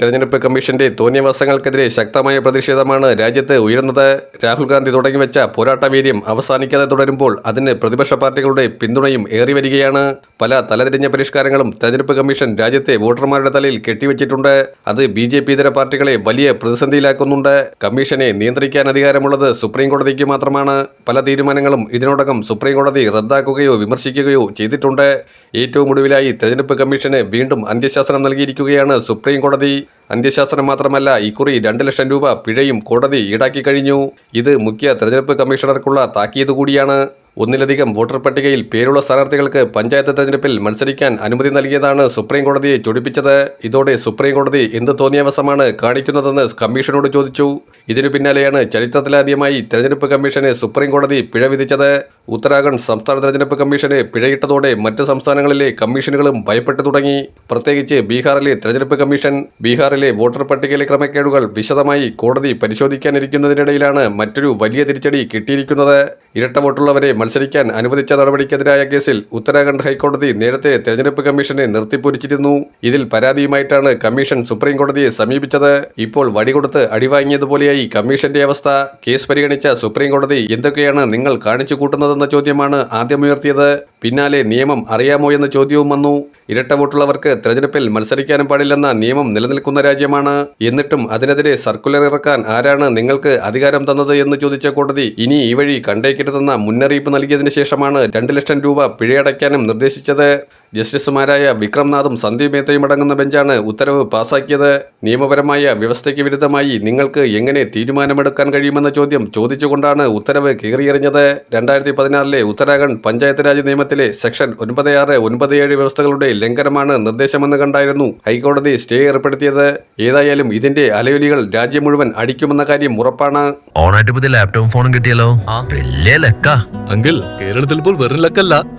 തെരഞ്ഞെടുപ്പ് കമ്മീഷന്റെ തോന്നിയവാസങ്ങൾക്കെതിരെ ശക്തമായ പ്രതിഷേധമാണ് രാജ്യത്ത് ഉയർന്നത് രാഹുൽ ഗാന്ധി തുടങ്ങിവെച്ച പോരാട്ടവീര്യം അവസാനിക്കാതെ തുടരുമ്പോൾ അതിന് പ്രതിപക്ഷ പാർട്ടികളുടെ പിന്തുണയും ഏറി വരികയാണ്. പല തലതിരിഞ്ഞ പരിഷ്കാരങ്ങളും തെരഞ്ഞെടുപ്പ് കമ്മീഷൻ രാജ്യത്തെ വോട്ടർമാരുടെ തലയിൽ കെട്ടിവെച്ചിട്ടുണ്ട്. അത് ബി ജെ പി ഇതര പാർട്ടികളെ വലിയ പ്രതിസന്ധിയിലാക്കുന്നുണ്ട്. കമ്മീഷനെ നിയന്ത്രിക്കാൻ അധികാരമുള്ളത് സുപ്രീം കോടതിക്ക് മാത്രമാണ്. പല തീരുമാനങ്ങളും ഇതിനോടകം സുപ്രീം കോടതി റദ്ദാക്കുകയോ വിമർശിക്കുകയോ ചെയ്തിട്ടുണ്ട്. ഏറ്റവും ഒടുവിലായി തെരഞ്ഞെടുപ്പ് കമ്മീഷന് വീണ്ടും അന്ത്യശാസനം നൽകിയിരിക്കുകയാണ് സുപ്രീം കോടതി അന്ത്യശാസനം മാത്രമല്ല ഇക്കുറി രണ്ട് ലക്ഷം രൂപ പിഴയും കോടതി ഈടാക്കി കഴിഞ്ഞു. ഇത് മുഖ്യ തെരഞ്ഞെടുപ്പ് കമ്മീഷണർക്കുള്ള താക്കീത് കൂടിയാണ്. ഒന്നിലധികം വോട്ടർ പട്ടികയിൽ പേരുള്ള സ്ഥാനാർത്ഥികൾക്ക് പഞ്ചായത്ത് തെരഞ്ഞെടുപ്പിൽ മത്സരിക്കാൻ അനുമതി നൽകിയതാണ് സുപ്രീം കോടതിയെ ചൊടിപ്പിച്ചത്. ഇതോടെ സുപ്രീം കോടതി എന്ത് തോന്നിയവസമാണ് കാണിക്കുന്നതെന്ന് കമ്മീഷനോട് ചോദിച്ചു. ഇതിനു പിന്നാലെയാണ് ചരിത്രത്തിലാദ്യമായി തെരഞ്ഞെടുപ്പ് കമ്മീഷനെ സുപ്രീം കോടതി പിഴ വിധിച്ചത്. ഉത്തരാഖണ്ഡ് സംസ്ഥാന തെരഞ്ഞെടുപ്പ് കമ്മീഷനെ പിഴയിട്ടതോടെ മറ്റ് സംസ്ഥാനങ്ങളിലെ കമ്മീഷനുകളും ഭയപ്പെട്ടു തുടങ്ങി. പ്രത്യേകിച്ച് ബീഹാറിലെ തെരഞ്ഞെടുപ്പ് കമ്മീഷൻ ബീഹാറിലെ വോട്ടർ പട്ടികയിലെ ക്രമക്കേടുകൾ വിശദമായി കോടതി പരിശോധിക്കാനിരിക്കുന്നതിനിടയിലാണ് മറ്റൊരു വലിയ തിരിച്ചടി കിട്ടിയിരിക്കുന്നത്. ഇരട്ട വോട്ടുള്ളവരെ മത്സരിക്കാൻ അനുവദിച്ച നടപടിക്കെതിരായ കേസിൽ ഉത്തരാഖണ്ഡ് ഹൈക്കോടതി നേരത്തെ തെരഞ്ഞെടുപ്പ് കമ്മീഷനെ നിർത്തിപ്പൊരിച്ചിരുന്നു. ഇതിൽ പരാതിയുമായിട്ടാണ് കമ്മീഷൻ സുപ്രീംകോടതിയെ സമീപിച്ചത്. ഇപ്പോൾ വടികൊടുത്ത് അടിവാങ്ങിയതുപോലെയായി കമ്മീഷന്റെ അവസ്ഥ. കേസ് പരിഗണിച്ച സുപ്രീംകോടതി എന്തൊക്കെയാണ് നിങ്ങൾ കാണിച്ചു കൂട്ടുന്നതെന്ന ചോദ്യമാണ് ആദ്യമുയർത്തിയത്. പിന്നാലെ നിയമം അറിയാമോ എന്ന ചോദ്യവും വന്നു. ഇരട്ട വോട്ടുള്ളവർക്ക് തെരഞ്ഞെടുപ്പിൽ മത്സരിക്കാനും പാടില്ലെന്ന നിയമം നിലനിൽക്കുന്ന രാജ്യമാണ്. എന്നിട്ടും അതിനെതിരെ സർക്കുലർ ഇറക്കാൻ ആരാണ് നിങ്ങൾക്ക് അധികാരം തന്നത് എന്ന് ചോദിച്ച കോടതി ഇനി ഈ വഴി കണ്ടേക്കരുതെന്ന മുന്നറിയിപ്പ് നൽകിയതിനു ശേഷമാണ് രണ്ട് ലക്ഷം രൂപ പിഴയടയ്ക്കാനും നിർദ്ദേശിച്ചത്. ജസ്റ്റിസുമാരായ വിക്രംനാഥും സന്ദീപ് മേത്തയും അടങ്ങുന്ന ബെഞ്ചാണ് ഉത്തരവ് പാസാക്കിയത്. നിയമപരമായ വ്യവസ്ഥയ്ക്ക് വിരുദ്ധമായി നിങ്ങൾക്ക് എങ്ങനെ തീരുമാനമെടുക്കാൻ കഴിയുമെന്ന ചോദ്യം ചോദിച്ചുകൊണ്ടാണ് ഉത്തരവ് കീറിയെറിഞ്ഞത്. രണ്ടായിരത്തി പതിനാറിലെ ഉത്തരാഖണ്ഡ് പഞ്ചായത്ത് രാജ് നിയമത്തിലെ സെക്ഷൻ ഒൻപത് ആറ് ഒൻപത് ഏഴ് വ്യവസ്ഥകളുടെ ലംഘനമാണ് നിർദ്ദേശമെന്ന് കണ്ടായിരുന്നു ഹൈക്കോടതി സ്റ്റേ ഏർപ്പെടുത്തിയത്. ഏതായാലും ഇതിന്റെ അലയൊലികൾ രാജ്യം മുഴുവൻ അടിക്കുമെന്ന കാര്യം ഉറപ്പാണ്. ഓണായിട്ട് പുതിയ ലാപ്ടോപ്പും ഫോണും കിട്ടിയല്ലോ. വലിയ ലക്ക. അങ്കിൾ കേരളത്തിൽ ഇപ്പോൾ വെറും ലക്കല്ല.